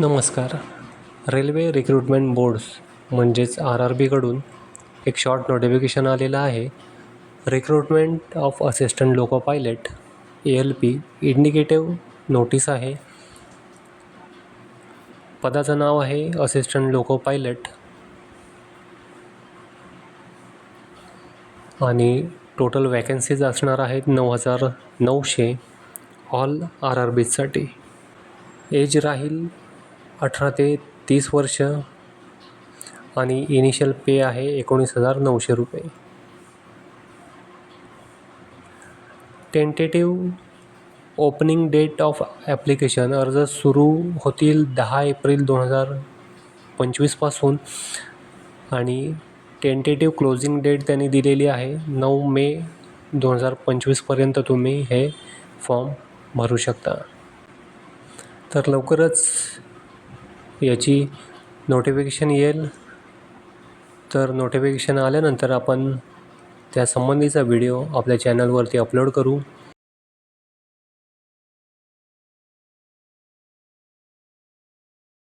नमस्कार. Railway recruitment boards म्हणजेच R R बीकडून एक शॉर्ट नोटिफिकेशन आलेलं आहे. Recruitment of assistant loco pilot A L P indicative notice आहे. पदाचं नाव आहे असिस्टंट लोको पायलट. आणि टोटल वॅकन्सीज असणार आहेत नऊ हजार नऊशे ऑल आर आर बीजसाठी एज राहील अठरा ते तीस वर्ष आणि इनिशियल पे आहे एकोणीस हजार नऊशे रुपये. Tentative opening date of application अर्ज सुरू होतील दहा एप्रिल दोन हजार पंचवीसपासून आणि टेंटेटिव्ह क्लोजिंग डेट त्यांनी दिलेली आहे नऊ मे दोन हजार पंचवीसपर्यंत तुम्ही हे फॉर्म भरू शकता. तर लवकरच याची नोटिफिकेशन येईल. तर नोटिफिकेशन आल्यानंतर आपण त्या संबंधीचा व्हिडिओ आपल्या चॅनलवरती अपलोड करू.